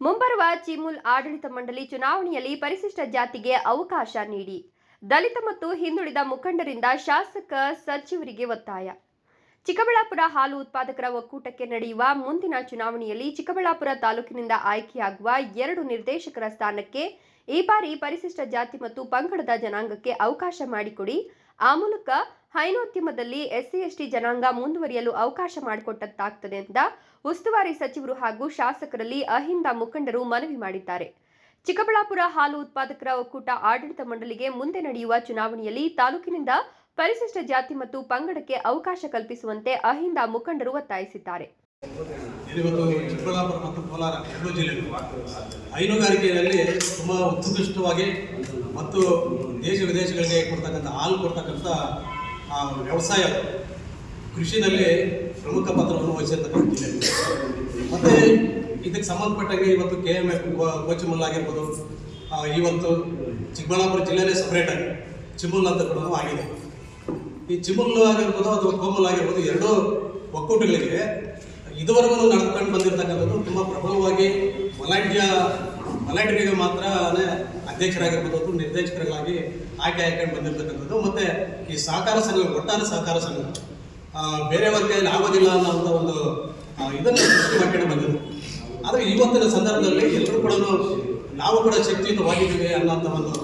ಮುಂಬರುವ ಚಿಮುಲ್ ಆಡಳಿತ ಮಂಡಳಿ ಚುನಾವಣೆಯಲ್ಲಿ ಪರಿಶಿಷ್ಟ ಜಾತಿಗೆ ಅವಕಾಶ ನೀಡಿ. ದಲಿತ ಮತ್ತು ಹಿಂದುಳಿದ ಮುಖಂಡರಿಂದ ಶಾಸಕ ಸಚಿವರಿಗೆ ಒತ್ತಾಯ. ಚಿಕ್ಕಬಳ್ಳಾಪುರ ಹಾಲು ಉತ್ಪಾದಕರ ಒಕ್ಕೂಟಕ್ಕೆ ನಡೆಯುವ ಮುಂದಿನ ಚುನಾವಣೆಯಲ್ಲಿ ಚಿಕ್ಕಬಳ್ಳಾಪುರ ತಾಲೂಕಿನಿಂದ ಆಯ್ಕೆಯಾಗುವ ಎರಡು ನಿರ್ದೇಶಕರ ಸ್ಥಾನಕ್ಕೆ ಈ ಬಾರಿ ಪರಿಶಿಷ್ಟ ಜಾತಿ ಮತ್ತು ಪಂಗಡದ ಜನಾಂಗಕ್ಕೆ ಅವಕಾಶ ಮಾಡಿಕೊಡಿ. ಆ ಮೂಲಕ ಹೈನೋದ್ಯಮದಲ್ಲಿ ಎಸ್ಸಿ ಎಸ್ಟಿ ಜನಾಂಗ ಮುಂದುವರಿಯಲು ಅವಕಾಶ ಮಾಡಿಕೊಟ್ಟಂತಾಗ್ತದೆ ಅಂತ ಉಸ್ತುವಾರಿ ಸಚಿವರು ಹಾಗೂ ಶಾಸಕರಲ್ಲಿ ಅಹಿಂದ ಮುಖಂಡರು ಮನವಿ ಮಾಡಿದ್ದಾರೆ. ಚಿಕ್ಕಬಳ್ಳಾಪುರ ಹಾಲು ಉತ್ಪಾದಕರ ಒಕ್ಕೂಟ ಆಡಳಿತ ಮಂಡಳಿಗೆ ಮುಂದೆ ನಡೆಯುವ ಚುನಾವಣೆಯಲ್ಲಿ ತಾಲೂಕಿನಿಂದ ಪರಿಶಿಷ್ಟ ಜಾತಿ ಮತ್ತು ಪಂಗಡಕ್ಕೆ ಅವಕಾಶ ಕಲ್ಪಿಸುವಂತೆ ಅಹಿಂದ ಮುಖಂಡರು ಒತ್ತಾಯಿಸಿದ್ದಾರೆ. ಇವತ್ತು ಚಿಕ್ಕಬಳ್ಳಾಪುರ ಮತ್ತು ಕೋಲಾರ ಎರಡೂ ಜಿಲ್ಲೆಗಳು. ಹೈನುಗಾರಿಕೆಯಲ್ಲಿ ತುಂಬ ಉತ್ಕೃಷ್ಟವಾಗಿ ಮತ್ತು ದೇಶ ವಿದೇಶಗಳಿಗೆ ಕೊಡ್ತಕ್ಕಂಥ ಹಾಲು ಕೊಡ್ತಕ್ಕಂಥ ವ್ಯವಸಾಯ ಕೃಷಿನಲ್ಲಿ ಪ್ರಮುಖ ಪಾತ್ರವನ್ನು ವಹಿಸಿರ್ತಕ್ಕಂಥ ಜಿಲ್ಲೆ. ಮತ್ತು ಇದಕ್ಕೆ ಸಂಬಂಧಪಟ್ಟಾಗೆ ಇವತ್ತು ಕೆ ಎಂ ಎಫ್ ಕೋಚಿಮಲ್ ಆಗಿರ್ಬೋದು ಇವತ್ತು ಚಿಕ್ಕಬಳ್ಳಾಪುರ ಜಿಲ್ಲೆನೇ ಸಪ್ರೇಟಾಗಿ ಚಿಮುಲ್ ಅಂತ ಕೂಡ ಆಗಿದೆ. ಈ ಚಿಮುಲ್ ಆಗಿರ್ಬೋದು ಅಥವಾ ಕೋಮಲ್ ಆಗಿರ್ಬೋದು, ಎರಡೂ ಒಕ್ಕೂಟಗಳಿಗೆ ಇದುವರೆಗೂ ನಡೆದುಕೊಂಡು ಬಂದಿರತಕ್ಕಂಥದ್ದು ತುಂಬ ಪ್ರಬಲವಾಗಿ ವಲಾಂಟಿಯ ವಲಾಂಟಿಯರಿಗೆ ಮಾತ್ರ ಅಧ್ಯಕ್ಷರಾಗಿರ್ಬೋದು ನಿರ್ದೇಶಕರಾಗಿ ಆಯ್ಕೆ ಆಯ್ಕೊಂಡು ಬಂದಿರತಕ್ಕಂಥದ್ದು. ಮತ್ತು ಈ ಸಹಕಾರ ಸಂಘ, ಒಟ್ಟಾರೆ ಸಹಕಾರ ಸಂಘ ಬೇರೆಯವ್ರ ಕೈಯಲ್ಲಿ ಆಗೋದಿಲ್ಲ ಅನ್ನೋಂಥ ಒಂದು ಇದನ್ನು ಮಾಡ್ಕೊಂಡು ಬಂದಿದೆ. ಆದರೆ ಇವತ್ತಿನ ಸಂದರ್ಭದಲ್ಲಿ ಎಲ್ಲರೂ ಕೂಡ ನಾವು ಕೂಡ ಶಕ್ತಿಯುತವಾಗಿದ್ದೀವಿ ಅನ್ನೋಂಥ ಒಂದು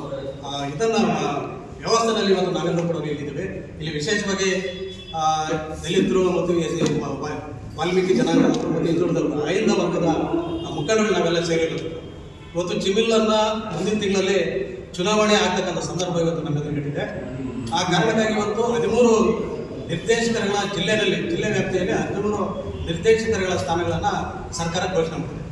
ಇದನ್ನು ವ್ಯವಸ್ಥೆಯಲ್ಲಿ ಇವತ್ತು ನಾವೆಲ್ಲರೂ ಕೂಡ ಇಲ್ಲಿದ್ದೇವೆ ಇಲ್ಲಿ ವಿಶೇಷವಾಗಿ ದಲಿತರು ಮತ್ತು ವಾಲ್ಮೀಕಿ ಜನಾಂಗ ಮತ್ತು ಹಿಂದುಳಿದ ಐದ ವರ್ಗದ ಆ, ಮುಖಂಡರು ನಾವೆಲ್ಲ ಸೇರಿರೋದು. ಇವತ್ತು ಚಿಮಿಲ್ಲನ್ನ ಮುಂದಿನ ತಿಂಗಳಲ್ಲಿ ಚುನಾವಣೆ ಆಗ್ತಕ್ಕಂಥ ಸಂದರ್ಭ ಇವತ್ತು ನಮ್ಮ ಎದುರು ನಡೀತಿದೆ. ಆ ಕಾರಣಕ್ಕಾಗಿ ಇವತ್ತು ಹದಿಮೂರು ನಿರ್ದೇಶಕರುಗಳ ಜಿಲ್ಲೆಯಲ್ಲಿ ಜಿಲ್ಲೆ ವ್ಯಾಪ್ತಿಯಲ್ಲಿ ಹದಿಮೂರು ನಿರ್ದೇಶಕರುಗಳ ಸ್ಥಾನಗಳನ್ನು ಸರ್ಕಾರ ಘೋಷಣೆ ಮಾಡಿದೆ.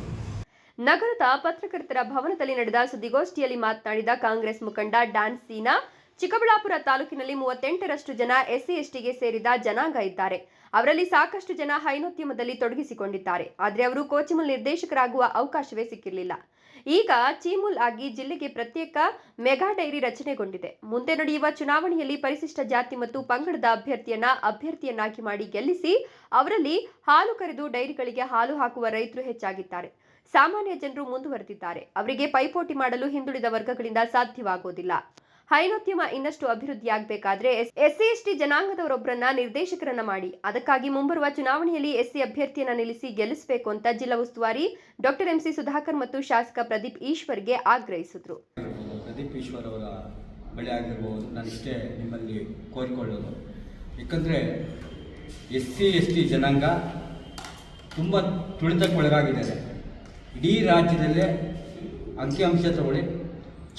ನಗರದ ಪತ್ರಕರ್ತರ ಭವನದಲ್ಲಿ ನಡೆದ ಸುದ್ದಿಗೋಷ್ಠಿಯಲ್ಲಿ ಮಾತನಾಡಿದ ಕಾಂಗ್ರೆಸ್ ಮುಖಂಡ ಡ್ಯಾನ್ ಸೀನಾ ಚಿಕ್ಕಬಳ್ಳಾಪುರ ತಾಲೂಕಿನಲ್ಲಿ ಮೂವತ್ತೆಂಟರಷ್ಟು ಜನ ಎಸ್ಸಿ ಎಸ್ಟಿಗೆ ಸೇರಿದ ಜನಾಂಗ ಇದ್ದಾರೆ. ಅವರಲ್ಲಿ ಸಾಕಷ್ಟು ಜನ ಹೈನೋದ್ಯಮದಲ್ಲಿ ತೊಡಗಿಸಿಕೊಂಡಿದ್ದಾರೆ. ಆದರೆ ಅವರು ಕೋಚಿಮಲ್ ನಿರ್ದೇಶಕರಾಗುವ ಅವಕಾಶವೇ ಸಿಕ್ಕಿರಲಿಲ್ಲ. ಈಗ ಚೀಮುಲ್ ಆಗಿ ಜಿಲ್ಲೆಗೆ ಪ್ರತ್ಯೇಕ ಮೆಗಾ ಡೈರಿ ರಚನೆಗೊಂಡಿದೆ. ಮುಂದೆ ನಡೆಯುವ ಚುನಾವಣೆಯಲ್ಲಿ ಪರಿಶಿಷ್ಟ ಜಾತಿ ಮತ್ತು ಪಂಗಡದ ಅಭ್ಯರ್ಥಿಯನ್ನ ಅಭ್ಯರ್ಥಿಯನ್ನಾಗಿ ಮಾಡಿ ಗೆಲ್ಲಿಸಿ ಅವರಲ್ಲಿ ಹಾಲು ಕರೆದು ಡೈರಿಗಳಿಗೆ ಹಾಲು ಹಾಕುವ ರೈತರು ಹೆಚ್ಚಾಗಿದ್ದಾರೆ. ಸಾಮಾನ್ಯ ಜನರು ಮುಂದುವರೆದಿದ್ದಾರೆ. ಅವರಿಗೆ ಪೈಪೋಟಿ ಮಾಡಲು ಹಿಂದುಳಿದ ವರ್ಗಗಳಿಂದ ಸಾಧ್ಯವಾಗುವುದಿಲ್ಲ ಹೈನೋದ್ಯಮ ಇನ್ನಷ್ಟು ಅಭಿವೃದ್ಧಿಯಾಗಬೇಕಾದ್ರೆ ಎಸ್ಸಿ ಎಸ್ಟಿ ಜನಾಂಗದವರೊಬ್ಬರನ್ನ ನಿರ್ದೇಶಕರನ್ನ ಮಾಡಿ. ಅದಕ್ಕಾಗಿ ಮುಂಬರುವ ಚುನಾವಣೆಯಲ್ಲಿ ಎಸ್ಸಿ ಅಭ್ಯರ್ಥಿಯನ್ನ ನಿಲ್ಲಿಸಿ ಗೆಲ್ಲಿಸಬೇಕು ಅಂತ ಜಿಲ್ಲಾ ಉಸ್ತುವಾರಿ ಡಾಕ್ಟರ್ ಎಂಸಿ ಸುಧಾಕರ್ ಮತ್ತು ಶಾಸಕ ಪ್ರದೀಪ್ ಈಶ್ವರ್ಗೆ ಆಗ್ರಹಿಸಿದ್ರು. ಪ್ರದೀಪ್ ಈಶ್ವರ್ ಅವರ ಬಳಿ ಆಗಿರ್ಬೋದು ನಾನು ಇಷ್ಟೇ ನಿಮ್ಮಲ್ಲಿ ಕೋರಿಕೊಳ್ಳೋದು. ಏಕೆಂದರೆ ಎಸ್ ಸಿ ಎಸ್ ಟಿ ಜನಾಂಗ ತುಂಬ ತುಳಿತಕ್ಕೊಳಗಾಗಿದ್ದಾರೆ. ಇಡೀ ರಾಜ್ಯದಲ್ಲೇ ಅಂಕಿಅಂಶ ತಗೊಳ್ಳಿ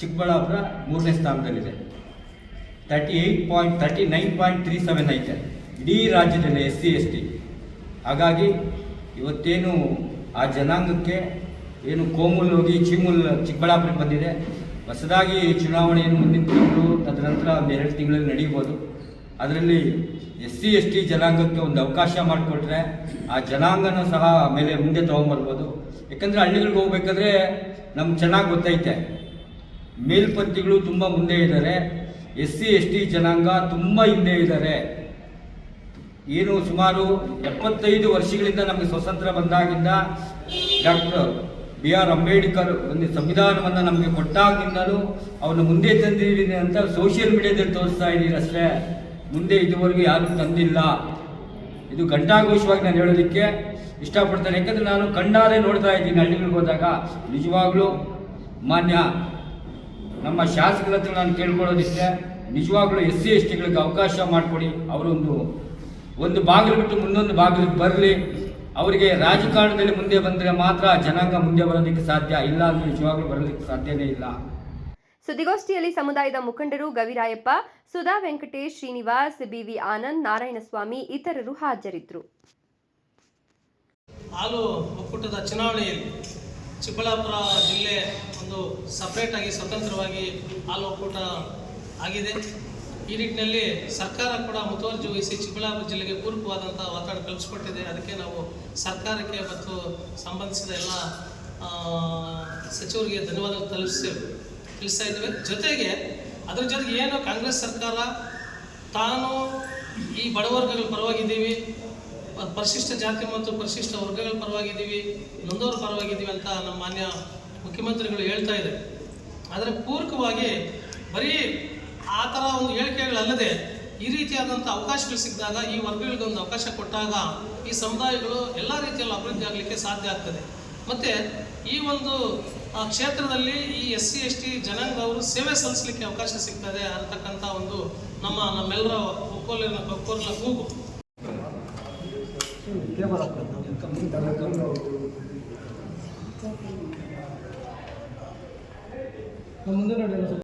ಚಿಕ್ಕಬಳ್ಳಾಪುರ ಮೂರನೇ ಸ್ಥಾನದಲ್ಲಿದೆ. Thirty eight point thirty nine point three seven ಐತೆ. ಇಡೀ ರಾಜ್ಯದಲ್ಲಿ ಎಸ್ ಸಿ, ಎಸ್ ಟಿ. ಹಾಗಾಗಿ ಇವತ್ತೇನು ಆ ಜನಾಂಗಕ್ಕೆ ಏನು ಕೋಮುಲ್ ಹೋಗಿ ಚಿಮುಲ್ ಚಿಕ್ಕಬಳ್ಳಾಪುರಕ್ಕೆ ಬಂದಿದೆ. ಹೊಸದಾಗಿ ಚುನಾವಣೆಯನ್ನು ಮುಂದಿನ ತಿಂಗಳು ತದನಂತರ ಒಂದು ಎರಡು ತಿಂಗಳಲ್ಲಿ ನಡೆಯಬಹುದು ಅದರಲ್ಲಿ ಎಸ್ ಸಿ, ಎಸ್ ಟಿ ಜನಾಂಗಕ್ಕೆ ಒಂದು ಅವಕಾಶ ಮಾಡಿಕೊಟ್ರೆ ಆ ಜನಾಂಗನೂ ಸಹ ಮೇಲೆ ಮುಂದೆ ತೊಗೊಂಬರ್ಬೋದು ಯಾಕಂದರೆ ಹಳ್ಳಿಗಳಿಗೆ ಹೋಗ್ಬೇಕಾದ್ರೆ ನಮ್ಗೆ ಚೆನ್ನಾಗಿ ಗೊತ್ತೈತೆ. ಮೇಲ್ಪಂಥಿಗಳು ತುಂಬ ಮುಂದೆ ಇದ್ದಾರೆ. ಎಸ್ ಸಿ ಎಸ್ ಟಿ ಜನಾಂಗ ತುಂಬ ಹಿಂದೆ ಇದ್ದಾರೆ. ಏನು ಸುಮಾರು ಎಪ್ಪತ್ತೈದು ವರ್ಷಗಳಿಂದ ನಮಗೆ ಸ್ವತಂತ್ರ ಬಂದಾಗಿಂದ ಡಾಕ್ಟರ್ ಬಿ ಆರ್ ಅಂಬೇಡ್ಕರ್ ಒಂದು ಸಂವಿಧಾನವನ್ನು ನಮಗೆ ಕೊಟ್ಟಾಗಿಂದಲೂ ಅವನು ಮುಂದೆ ತಂದಿದ್ದೀನಿ ಅಂತ ಸೋಷಿಯಲ್ ಮೀಡಿಯಾದಲ್ಲಿ ತೋರಿಸ್ತಾ ಇದ್ದೀರಿ ಅಷ್ಟೇ. ಮುಂದೆ ಇದುವರೆಗೂ ಯಾರೂ ತಂದಿಲ್ಲ. ಇದು ಘಂಟಾಘೋಷವಾಗಿ ನಾನು ಹೇಳೋದಕ್ಕೆ ಇಷ್ಟಪಡ್ತೇನೆ. ಯಾಕಂದರೆ ನಾನು ಕಣ್ಣಾರೆ ನೋಡ್ತಾ ಇದ್ದೀನಿ ಹಳ್ಳಿಗಳಿಗೆ ಹೋದಾಗ. ನಿಜವಾಗ್ಲೂ ಮಾನ್ಯ ನಮ್ಮ ಶಾಸಕರ ಹತ್ರ ನಾನು ಕೇಳ್ಕೊಳ್ಳೋದಿಷ್ಟೇ ನಿಜವಾಗ್ಲೂ ಎಸ್ ಸಿ ಎಸ್ ಟಿಗಳಿಗೆ ಅವಕಾಶ ಮಾಡಿಕೊಡಿ. ಅವರೊಂದು ಒಂದು ಬಾಗಿಲು ಬಿಟ್ಟು ಮುಂದೊಂದು ಬಾಗಿಲಿಗೆ ಬರಲಿ. ಅವರಿಗೆ ರಾಜಕಾರಣದಲ್ಲಿ ಮುಂದೆ ಬಂದರೆ ಮಾತ್ರ ಜನಾಂಗ ಮುಂದೆ ಬರೋದಕ್ಕೆ ಸಾಧ್ಯ ಇಲ್ಲ ಅಂದ್ರೆ ನಿಜವಾಗ್ಲೂ ಬರೋದಕ್ಕೆ ಸಾಧ್ಯನೇ ಇಲ್ಲ. ಸುದ್ದಿಗೋಷ್ಠಿಯಲ್ಲಿ ಸಮುದಾಯದ ಮುಖಂಡರು ಗವಿರಾಯಪ್ಪ ಸುಧಾ ವೆಂಕಟೇಶ್ ಶ್ರೀನಿವಾಸ್ ಬಿವಿ ಆನಂದ್ ನಾರಾಯಣಸ್ವಾಮಿ ಇತರರು ಹಾಜರಿದ್ದರು. ಹಾಲು ಒಕ್ಕೂಟದ ಚುನಾವಣೆಯಲ್ಲಿ ಚಿಕ್ಕಬಳ್ಳಾಪುರ ಜಿಲ್ಲೆ ಒಂದು ಸಪ್ರೇಟಾಗಿ ಸ್ವತಂತ್ರವಾಗಿ ಹಾಲು ಒಕ್ಕೂಟ ಆಗಿದೆ. ಈ ನಿಟ್ಟಿನಲ್ಲಿ ಸರ್ಕಾರ ಕೂಡ ಮುತುವರ್ಜಿ ವಹಿಸಿ ಚಿಕ್ಕಬಳ್ಳಾಪುರ ಜಿಲ್ಲೆಗೆ ಪೂರಕವಾದಂಥ ವಾತಾವರಣ ಕಲ್ಪಿಸ್ಕೊಟ್ಟಿದೆ. ಅದಕ್ಕೆ ನಾವು ಸರ್ಕಾರಕ್ಕೆ ಮತ್ತು ಸಂಬಂಧಿಸಿದ ಎಲ್ಲ ಸಚಿವರಿಗೆ ಧನ್ಯವಾದ ತಲುಪಿಸ್ತೇವೆ. ತಿಳಿಸ್ತಾ ಇದ್ದೇವೆ. ಜೊತೆಗೆ ಅದ್ರ ಜೊತೆಗೆ ಏನು ಕಾಂಗ್ರೆಸ್ ಸರ್ಕಾರ ತಾನು ಈ ಬಡವರ್ಗಗಳ ಪರವಾಗಿದ್ದೀವಿ ಪರಿಶಿಷ್ಟ ಜಾತಿ ಮತ್ತು ಪರಿಶಿಷ್ಟ ವರ್ಗಗಳ ಪರವಾಗಿದ್ದೀವಿ, ನೊಂದವರ ಪರವಾಗಿದ್ದೀವಿ ಅಂತ ನಮ್ಮ ಮಾನ್ಯ ಮುಖ್ಯಮಂತ್ರಿಗಳು ಹೇಳ್ತಾ ಇದೆ ಆದರೆ ಪೂರಕವಾಗಿ ಬರೀ ಆ ಥರ ಒಂದು ಹೇಳಿಕೆಗಳಲ್ಲದೆ ಈ ರೀತಿಯಾದಂಥ ಅವಕಾಶಗಳು ಸಿಕ್ಕಿದಾಗ, ಈ ವರ್ಗಗಳಿಗೆ ಒಂದು ಅವಕಾಶ ಕೊಟ್ಟಾಗ ಈ ಸಮುದಾಯಗಳು ಎಲ್ಲ ರೀತಿಯಲ್ಲಿ ಅಭಿವೃದ್ಧಿ ಆಗಲಿಕ್ಕೆ ಸಾಧ್ಯ ಆಗ್ತದೆ. ಮತ್ತು ಈ ಒಂದು ಕ್ಷೇತ್ರದಲ್ಲಿ ಈ ಎಸ್ ಸಿ, ಎಸ್ ಟಿ ಜನಾಂಗದವರು ಸೇವೆ ಸಲ್ಲಿಸಲಿಕ್ಕೆ ಅವಕಾಶ ಸಿಗ್ತದೆ ಅಂತಕ್ಕಂಥ ಒಂದು ನಮ್ಮ ನಮ್ಮೆಲ್ಲರ ಒಕ್ಕೋಲಿನ ಒಕ್ಕೋಲಿನ ಕೂಗು. 배워갔거든요. 문제를 내서